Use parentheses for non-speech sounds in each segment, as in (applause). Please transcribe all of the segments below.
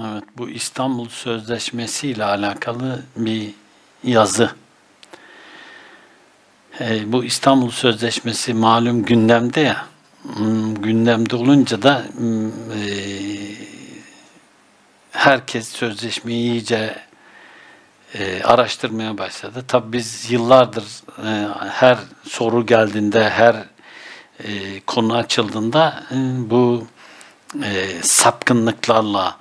Evet, bu İstanbul Sözleşmesi ile alakalı bir yazı. Ee, bu İstanbul Sözleşmesi malum gündemde ya. Hmm, Gündemde olunca da hmm, eee, herkes sözleşmeyi iyice e, araştırmaya başladı. Tabii biz yıllardır e, her soru geldiğinde, her e, konu açıldığında e, bu e, sapkınlıklarla,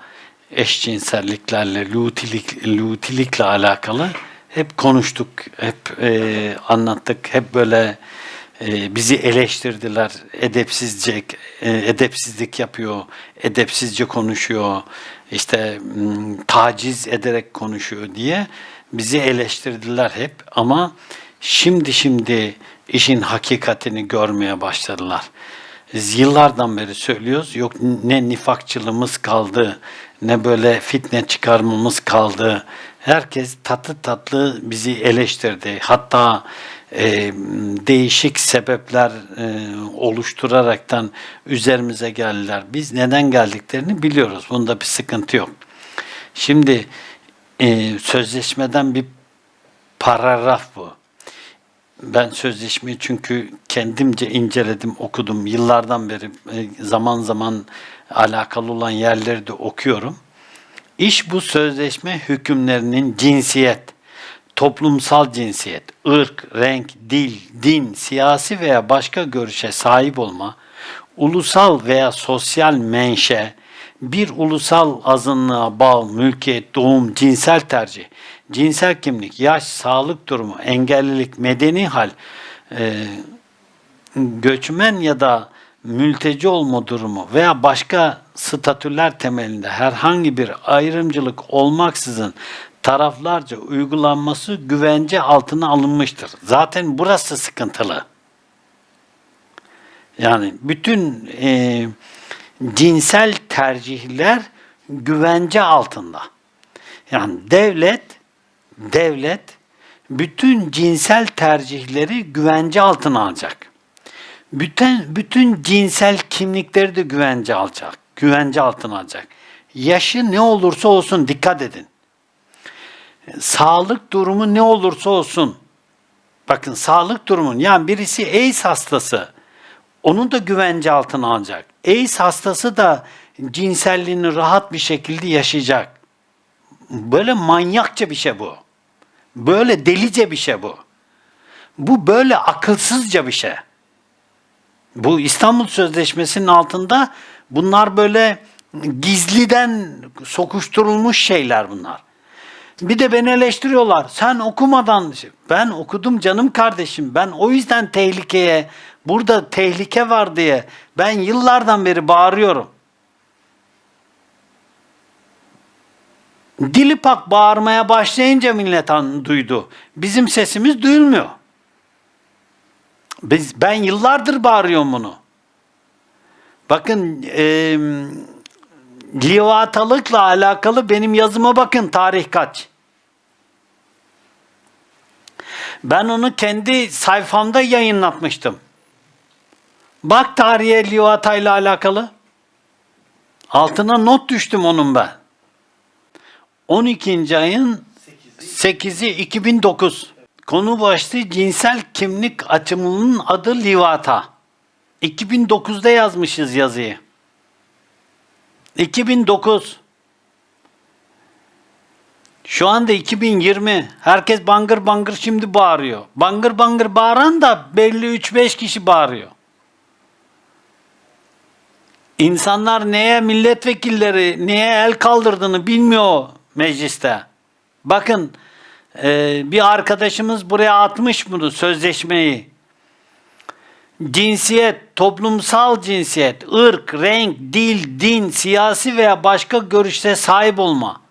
eşcinselliklerle, lutilik, lutilikle alakalı hep konuştuk, hep e, anlattık, hep böyle e, bizi eleştirdiler, edepsizce, e, edepsizlik yapıyor, edepsizce konuşuyor, işte taciz ederek konuşuyor diye bizi eleştirdiler hep ama şimdi şimdi işin hakikatini görmeye başladılar. Biz yıllardan beri söylüyoruz. Yok ne nifakçılığımız kaldı, ne böyle fitne çıkarmamız kaldı. Herkes tatlı tatlı bizi eleştirdi. Hatta e, değişik sebepler e, oluşturaraktan üzerimize geldiler. Biz neden geldiklerini biliyoruz. Bunda bir sıkıntı yok. Şimdi e, sözleşmeden bir paragraf bu. Ben sözleşmeyi çünkü kendimce inceledim, okudum. Yıllardan beri e, zaman zaman alakalı olan yerleri de okuyorum. İş bu sözleşme hükümlerinin cinsiyet, toplumsal cinsiyet, ırk, renk, dil, din, siyasi veya başka görüşe sahip olma, ulusal veya sosyal menşe, bir ulusal azınlığa bağlı mülkiyet, doğum, cinsel tercih, cinsel kimlik, yaş, sağlık durumu, engellilik, medeni hal, e, göçmen ya da mülteci olma durumu veya başka statüler temelinde herhangi bir ayrımcılık olmaksızın taraflarca uygulanması güvence altına alınmıştır. Zaten burası sıkıntılı. Yani bütün e, cinsel tercihler güvence altında. Yani devlet devlet bütün cinsel tercihleri güvence altına alacak. Bütün bütün cinsel kimlikleri de güvence alacak. Güvence altına alacak. Yaşı ne olursa olsun dikkat edin. Sağlık durumu ne olursa olsun. Bakın sağlık durumun yani birisi AIDS hastası onu da güvence altına alacak. AIDS hastası da cinselliğini rahat bir şekilde yaşayacak. Böyle manyakça bir şey bu. Böyle delice bir şey bu. Bu böyle akılsızca bir şey. Bu İstanbul Sözleşmesi'nin altında bunlar böyle gizliden sokuşturulmuş şeyler bunlar. Bir de beni eleştiriyorlar. Sen okumadan ben okudum canım kardeşim. Ben o yüzden tehlikeye burada tehlike var diye ben yıllardan beri bağırıyorum. Dilipak bağırmaya başlayınca millet duydu. Bizim sesimiz duyulmuyor. Biz, ben yıllardır bağırıyorum bunu. Bakın e, livatalıkla alakalı benim yazıma bakın tarih kaç. Ben onu kendi sayfamda yayınlatmıştım. Bak tarihe livatayla alakalı. Altına not düştüm onun ben. 12. ayın 8'i 2009. Konu başlığı cinsel kimlik açımının adı Livata. 2009'da yazmışız yazıyı. 2009. Şu anda 2020. Herkes bangır bangır şimdi bağırıyor. Bangır bangır bağıran da belli 3-5 kişi bağırıyor. İnsanlar neye milletvekilleri neye el kaldırdığını bilmiyor mecliste. Bakın e, bir arkadaşımız buraya atmış bunu sözleşmeyi. Cinsiyet, toplumsal cinsiyet, ırk, renk, dil, din, siyasi veya başka görüşte sahip olma.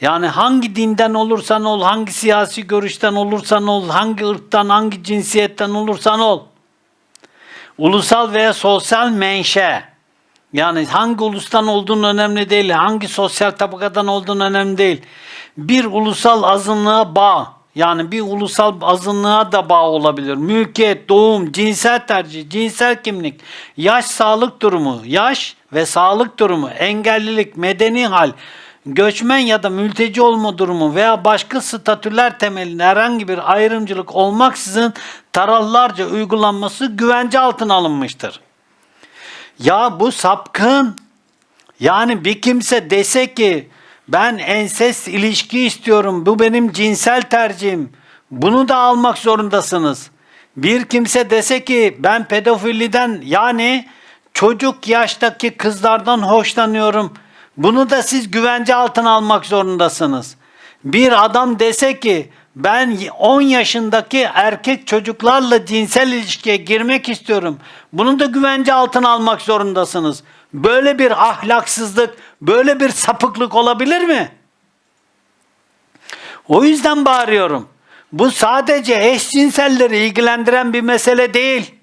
Yani hangi dinden olursan ol, hangi siyasi görüşten olursan ol, hangi ırktan, hangi cinsiyetten olursan ol. Ulusal veya sosyal menşe. Yani hangi ulustan olduğun önemli değil, hangi sosyal tabakadan olduğun önemli değil. Bir ulusal azınlığa bağ, yani bir ulusal azınlığa da bağ olabilir. Mülkiyet, doğum, cinsel tercih, cinsel kimlik, yaş, sağlık durumu, yaş, ve sağlık durumu, engellilik, medeni hal, göçmen ya da mülteci olma durumu veya başka statüler temelinde herhangi bir ayrımcılık olmaksızın taraflarca uygulanması güvence altına alınmıştır. Ya bu sapkın. Yani bir kimse dese ki ben ensest ilişki istiyorum. Bu benim cinsel tercihim. Bunu da almak zorundasınız. Bir kimse dese ki ben pedofiliden yani çocuk yaştaki kızlardan hoşlanıyorum. Bunu da siz güvence altına almak zorundasınız. Bir adam dese ki ben 10 yaşındaki erkek çocuklarla cinsel ilişkiye girmek istiyorum. Bunu da güvence altına almak zorundasınız. Böyle bir ahlaksızlık, böyle bir sapıklık olabilir mi? O yüzden bağırıyorum. Bu sadece eşcinselleri ilgilendiren bir mesele değil.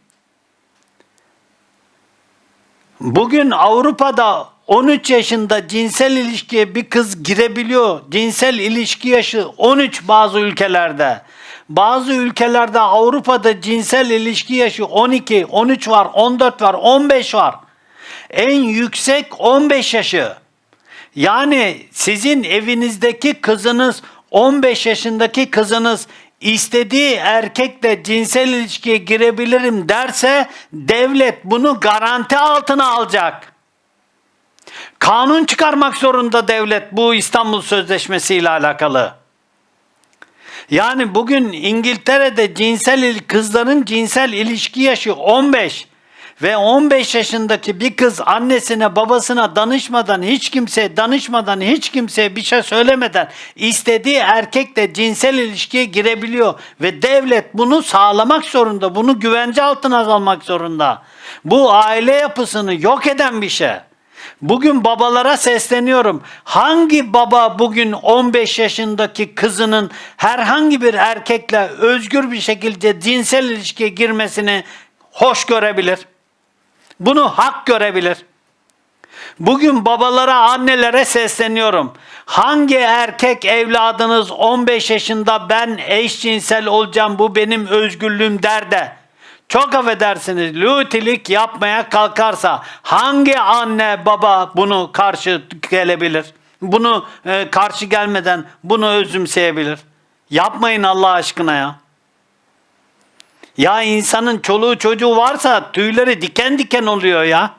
Bugün Avrupa'da 13 yaşında cinsel ilişkiye bir kız girebiliyor. Cinsel ilişki yaşı 13 bazı ülkelerde. Bazı ülkelerde Avrupa'da cinsel ilişki yaşı 12, 13 var, 14 var, 15 var. En yüksek 15 yaşı. Yani sizin evinizdeki kızınız 15 yaşındaki kızınız istediği erkekle cinsel ilişkiye girebilirim derse devlet bunu garanti altına alacak. Kanun çıkarmak zorunda devlet bu İstanbul Sözleşmesi ile alakalı. Yani bugün İngiltere'de cinsel kızların cinsel ilişki yaşı 15 ve 15 yaşındaki bir kız annesine babasına danışmadan hiç kimseye danışmadan hiç kimseye bir şey söylemeden istediği erkekle cinsel ilişkiye girebiliyor ve devlet bunu sağlamak zorunda bunu güvence altına almak zorunda. Bu aile yapısını yok eden bir şey. Bugün babalara sesleniyorum. Hangi baba bugün 15 yaşındaki kızının herhangi bir erkekle özgür bir şekilde cinsel ilişkiye girmesini hoş görebilir? Bunu hak görebilir. Bugün babalara, annelere sesleniyorum. Hangi erkek evladınız 15 yaşında ben eşcinsel olacağım bu benim özgürlüğüm der de çok affedersiniz lütilik yapmaya kalkarsa hangi anne baba bunu karşı gelebilir? Bunu e, karşı gelmeden bunu özümseyebilir. Yapmayın Allah aşkına ya. Ya insanın çoluğu çocuğu varsa tüyleri diken diken oluyor ya.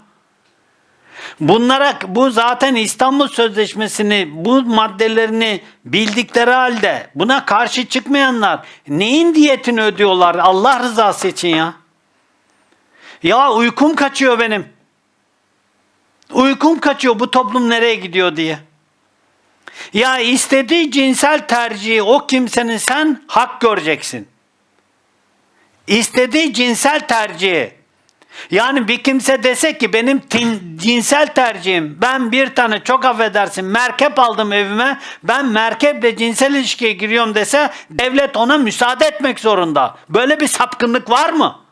Bunlara bu zaten İstanbul Sözleşmesi'ni bu maddelerini bildikleri halde buna karşı çıkmayanlar neyin diyetini ödüyorlar Allah rızası için ya. Ya uykum kaçıyor benim. Uykum kaçıyor bu toplum nereye gidiyor diye. Ya istediği cinsel tercihi o kimsenin sen hak göreceksin. İstediği cinsel tercihi. Yani bir kimse dese ki benim tin- cinsel tercihim ben bir tane çok affedersin merkep aldım evime ben merkeple cinsel ilişkiye giriyorum dese devlet ona müsaade etmek zorunda. Böyle bir sapkınlık var mı?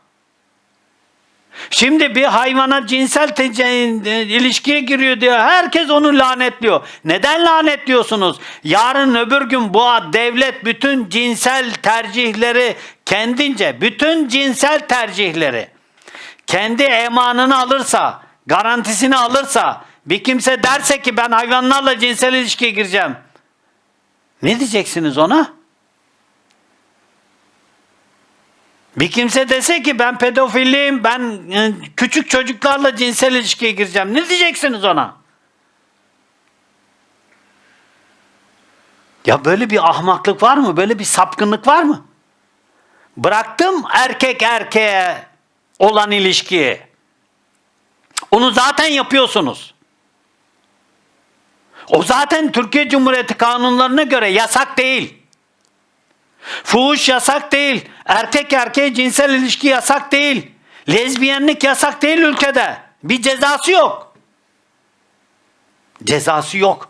Şimdi bir hayvana cinsel tece- ilişkiye giriyor diyor. Herkes onu lanetliyor. Neden lanetliyorsunuz? Yarın öbür gün bu devlet bütün cinsel tercihleri kendince, bütün cinsel tercihleri kendi emanını alırsa, garantisini alırsa, bir kimse derse ki ben hayvanlarla cinsel ilişkiye gireceğim. Ne diyeceksiniz ona? Bir kimse dese ki ben pedofiliyim, ben e, küçük çocuklarla cinsel ilişkiye gireceğim. Ne diyeceksiniz ona? Ya böyle bir ahmaklık var mı? Böyle bir sapkınlık var mı? Bıraktım erkek erkeğe olan ilişkiyi. Onu zaten yapıyorsunuz. O zaten Türkiye Cumhuriyeti kanunlarına göre yasak değil. Fuhuş yasak değil. Erkek erkeğe cinsel ilişki yasak değil. Lezbiyenlik yasak değil ülkede. Bir cezası yok. Cezası yok.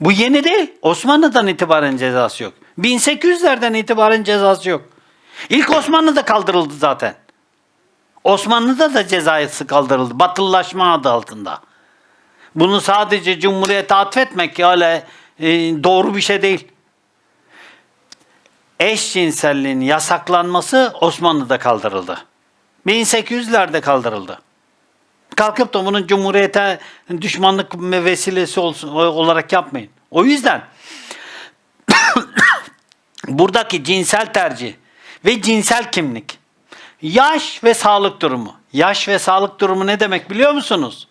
Bu yeni değil. Osmanlı'dan itibaren cezası yok. 1800'lerden itibaren cezası yok. İlk Osmanlı'da kaldırıldı zaten. Osmanlı'da da cezası kaldırıldı. Batılılaşma adı altında. Bunu sadece Cumhuriyete atfetmek öyle e, doğru bir şey değil. Eşcinselliğin yasaklanması Osmanlı'da kaldırıldı. 1800'lerde kaldırıldı. kalkıp da bunun cumhuriyete düşmanlık vesilesi olsun olarak yapmayın. O yüzden (coughs) buradaki cinsel tercih ve cinsel kimlik, yaş ve sağlık durumu. Yaş ve sağlık durumu ne demek biliyor musunuz?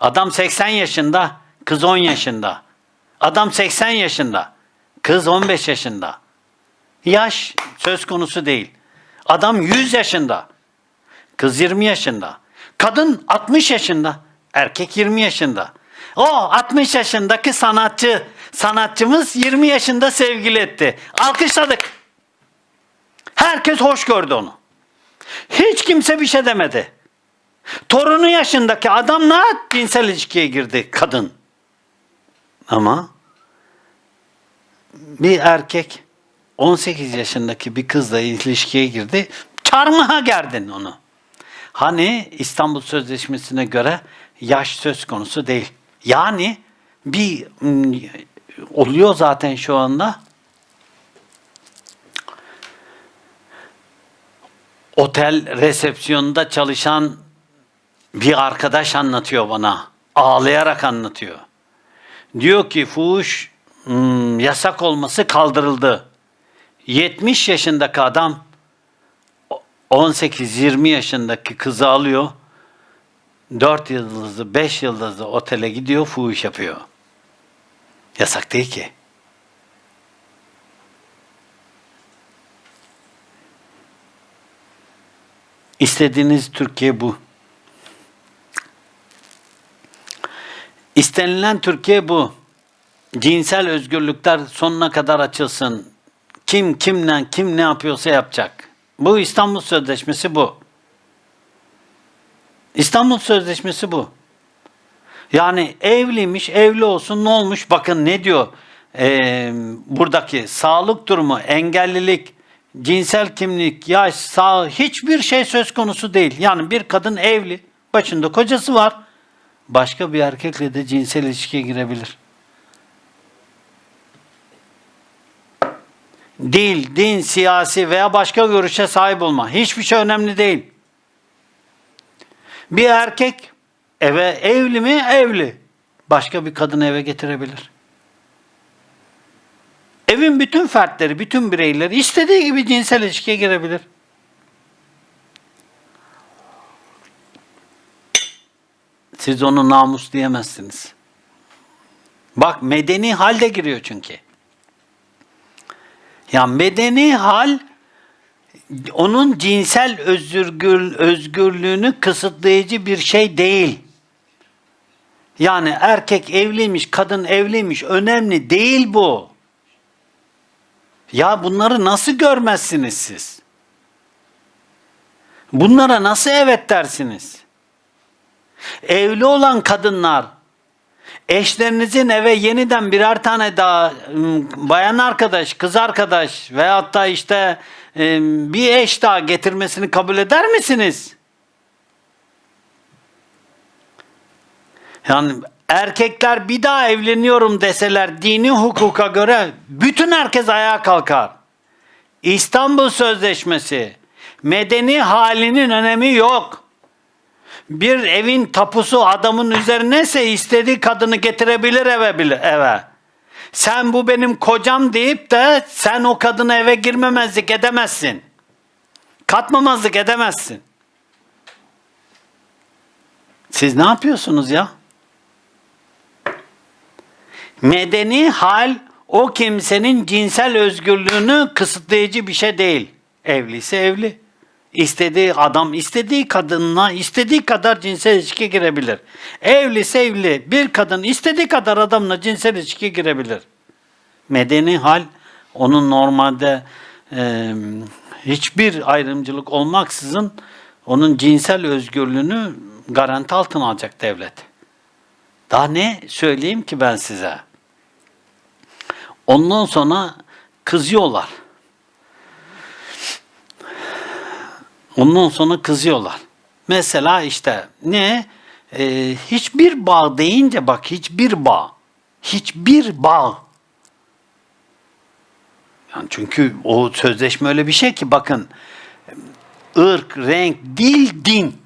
Adam 80 yaşında, kız 10 yaşında. Adam 80 yaşında, kız 15 yaşında. Yaş söz konusu değil. Adam 100 yaşında, kız 20 yaşında. Kadın 60 yaşında, erkek 20 yaşında. O 60 yaşındaki sanatçı, sanatçımız 20 yaşında sevgili etti. Alkışladık. Herkes hoş gördü onu. Hiç kimse bir şey demedi. Torunu yaşındaki adamla cinsel ilişkiye girdi kadın. Ama bir erkek 18 yaşındaki bir kızla ilişkiye girdi. Çarmıha gerdin onu. Hani İstanbul Sözleşmesi'ne göre yaş söz konusu değil. Yani bir oluyor zaten şu anda. Otel resepsiyonunda çalışan bir arkadaş anlatıyor bana. Ağlayarak anlatıyor. Diyor ki fuhuş yasak olması kaldırıldı. 70 yaşındaki adam 18-20 yaşındaki kızı alıyor. 4 yıldızlı, 5 yıldızlı otele gidiyor, fuhuş yapıyor. Yasak değil ki. İstediğiniz Türkiye bu. İstenilen Türkiye bu. Cinsel özgürlükler sonuna kadar açılsın. Kim kimle kim ne yapıyorsa yapacak. Bu İstanbul Sözleşmesi bu. İstanbul Sözleşmesi bu. Yani evliymiş, evli olsun ne olmuş? Bakın ne diyor ee, buradaki sağlık durumu, engellilik, cinsel kimlik, yaş, sağ hiçbir şey söz konusu değil. Yani bir kadın evli, başında kocası var. Başka bir erkekle de cinsel ilişkiye girebilir. Dil, din, siyasi veya başka görüşe sahip olma. Hiçbir şey önemli değil. Bir erkek eve evli mi? Evli. Başka bir kadın eve getirebilir. Evin bütün fertleri, bütün bireyleri istediği gibi cinsel ilişkiye girebilir. Siz onu namus diyemezsiniz. Bak medeni halde giriyor çünkü. Ya medeni hal onun cinsel özgür, özgürlüğünü kısıtlayıcı bir şey değil. Yani erkek evliymiş, kadın evliymiş önemli değil bu. Ya bunları nasıl görmezsiniz siz? Bunlara nasıl evet dersiniz? Evli olan kadınlar eşlerinizin eve yeniden birer tane daha ım, bayan arkadaş, kız arkadaş veyahut da işte ım, bir eş daha getirmesini kabul eder misiniz? Yani erkekler bir daha evleniyorum deseler dini hukuka göre bütün herkes ayağa kalkar. İstanbul Sözleşmesi medeni halinin önemi yok. Bir evin tapusu adamın üzerineyse istediği kadını getirebilir eve bile eve. Sen bu benim kocam deyip de sen o kadına eve girmemezlik edemezsin. Katmamazlık edemezsin. Siz ne yapıyorsunuz ya? Medeni hal o kimsenin cinsel özgürlüğünü kısıtlayıcı bir şey değil. Evliyse evli. İstediği adam istediği kadınla istediği kadar cinsel ilişki girebilir. Evli. Bir kadın istediği kadar adamla cinsel ilişki girebilir. Medeni hal onun normalde e, hiçbir ayrımcılık olmaksızın onun cinsel özgürlüğünü garanti altına alacak devlet. Daha ne söyleyeyim ki ben size? Ondan sonra kızıyorlar. Ondan sonra kızıyorlar. Mesela işte ne? Ee, hiçbir bağ deyince bak hiçbir bağ. Hiçbir bağ. Yani çünkü o sözleşme öyle bir şey ki bakın ırk, renk, dil, din.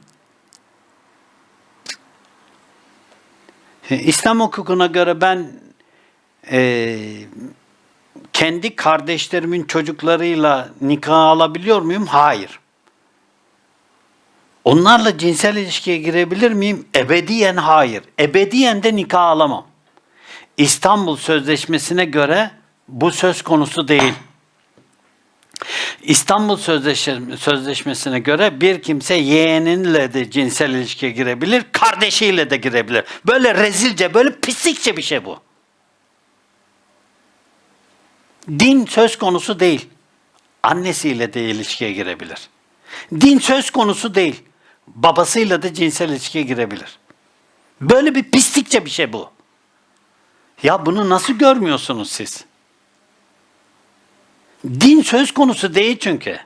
İslam hukukuna göre ben e, kendi kardeşlerimin çocuklarıyla nikah alabiliyor muyum? Hayır. Onlarla cinsel ilişkiye girebilir miyim? Ebediyen hayır. Ebediyen de nikah alamam. İstanbul Sözleşmesi'ne göre bu söz konusu değil. İstanbul Sözleşme- Sözleşmesi'ne göre bir kimse yeğeninle de cinsel ilişkiye girebilir, kardeşiyle de girebilir. Böyle rezilce, böyle pislikçe bir şey bu. Din söz konusu değil. Annesiyle de ilişkiye girebilir. Din söz konusu değil. Babasıyla da cinsel ilişkiye girebilir. Böyle bir pislikçe bir şey bu. Ya bunu nasıl görmüyorsunuz siz? Din söz konusu değil çünkü.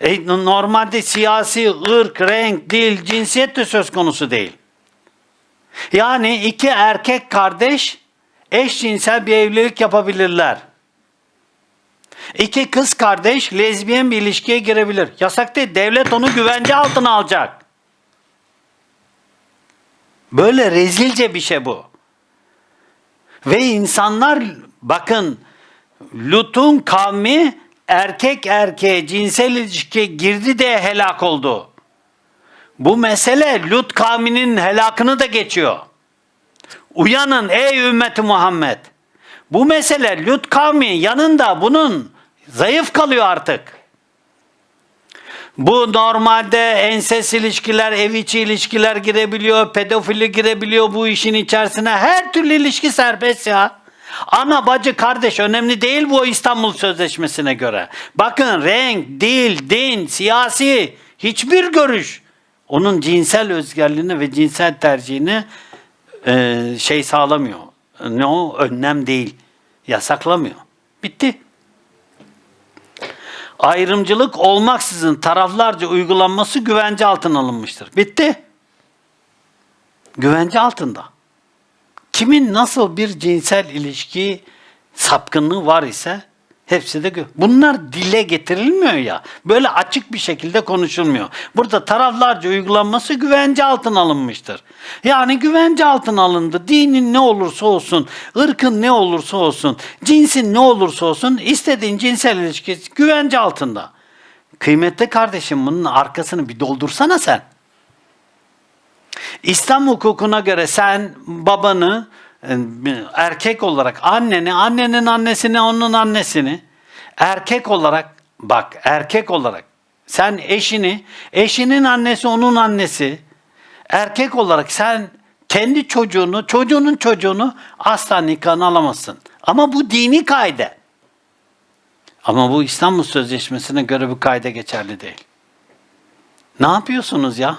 E, normalde siyasi, ırk, renk, dil, cinsiyet de söz konusu değil. Yani iki erkek kardeş eşcinsel bir evlilik yapabilirler. İki kız kardeş lezbiyen bir ilişkiye girebilir. Yasak değil. Devlet onu güvence altına alacak. Böyle rezilce bir şey bu. Ve insanlar bakın Lut'un kavmi erkek erkeğe cinsel ilişkiye girdi de helak oldu. Bu mesele Lut kavminin helakını da geçiyor. Uyanın ey ümmeti Muhammed. Bu mesele Lut kavmi yanında bunun zayıf kalıyor artık. Bu normalde enses ilişkiler, ev içi ilişkiler girebiliyor, pedofili girebiliyor bu işin içerisine. Her türlü ilişki serbest ya. Ana, bacı, kardeş önemli değil bu İstanbul Sözleşmesi'ne göre. Bakın renk, dil, din, siyasi hiçbir görüş onun cinsel özgürlüğünü ve cinsel tercihini e, şey sağlamıyor. Ne o? Önlem değil. Yasaklamıyor. Bitti ayrımcılık olmaksızın taraflarca uygulanması güvence altına alınmıştır. Bitti. Güvence altında. Kimin nasıl bir cinsel ilişki sapkınlığı var ise hepsi de bunlar dile getirilmiyor ya. Böyle açık bir şekilde konuşulmuyor. Burada taraflarca uygulanması güvence altına alınmıştır. Yani güvence altına alındı. Dinin ne olursa olsun, ırkın ne olursa olsun, cinsin ne olursa olsun istediğin cinsel ilişki güvence altında. Kıymetli kardeşim bunun arkasını bir doldursana sen. İslam hukukuna göre sen babanı erkek olarak anneni, annenin annesini, onun annesini erkek olarak bak erkek olarak sen eşini, eşinin annesi, onun annesi erkek olarak sen kendi çocuğunu, çocuğunun çocuğunu asla nikahını alamazsın. Ama bu dini kaide. Ama bu İstanbul Sözleşmesi'ne göre bu kaide geçerli değil. Ne yapıyorsunuz ya?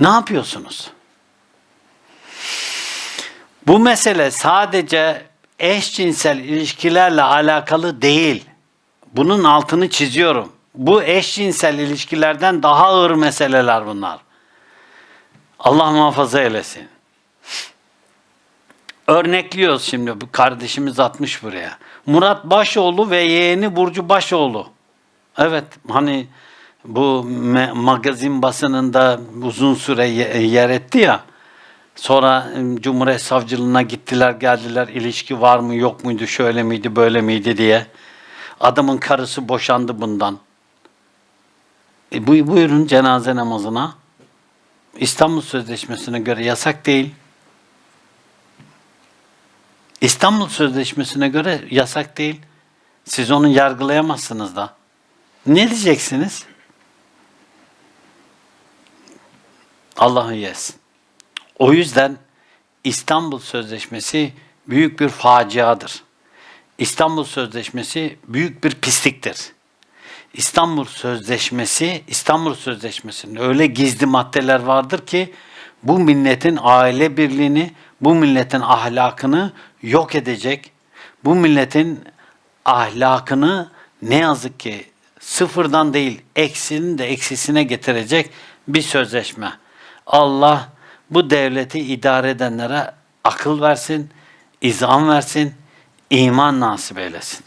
Ne yapıyorsunuz? Bu mesele sadece eşcinsel ilişkilerle alakalı değil. Bunun altını çiziyorum. Bu eşcinsel ilişkilerden daha ağır meseleler bunlar. Allah muhafaza eylesin. Örnekliyoruz şimdi. Bu kardeşimiz atmış buraya. Murat Başoğlu ve yeğeni Burcu Başoğlu. Evet hani bu magazin basınında uzun süre ye- yer etti ya. Sonra Cumhuriyet Savcılığına gittiler geldiler ilişki var mı yok muydu şöyle miydi böyle miydi diye. Adamın karısı boşandı bundan. E, bu, buyurun cenaze namazına. İstanbul Sözleşmesi'ne göre yasak değil. İstanbul Sözleşmesi'ne göre yasak değil. Siz onu yargılayamazsınız da. Ne diyeceksiniz? Allah'ın yesin. O yüzden İstanbul Sözleşmesi büyük bir faciadır. İstanbul Sözleşmesi büyük bir pisliktir. İstanbul Sözleşmesi, İstanbul Sözleşmesi'nde öyle gizli maddeler vardır ki bu milletin aile birliğini, bu milletin ahlakını yok edecek. Bu milletin ahlakını ne yazık ki sıfırdan değil, eksinin de eksisine getirecek bir sözleşme. Allah bu devleti idare edenlere akıl versin, izan versin, iman nasip eylesin.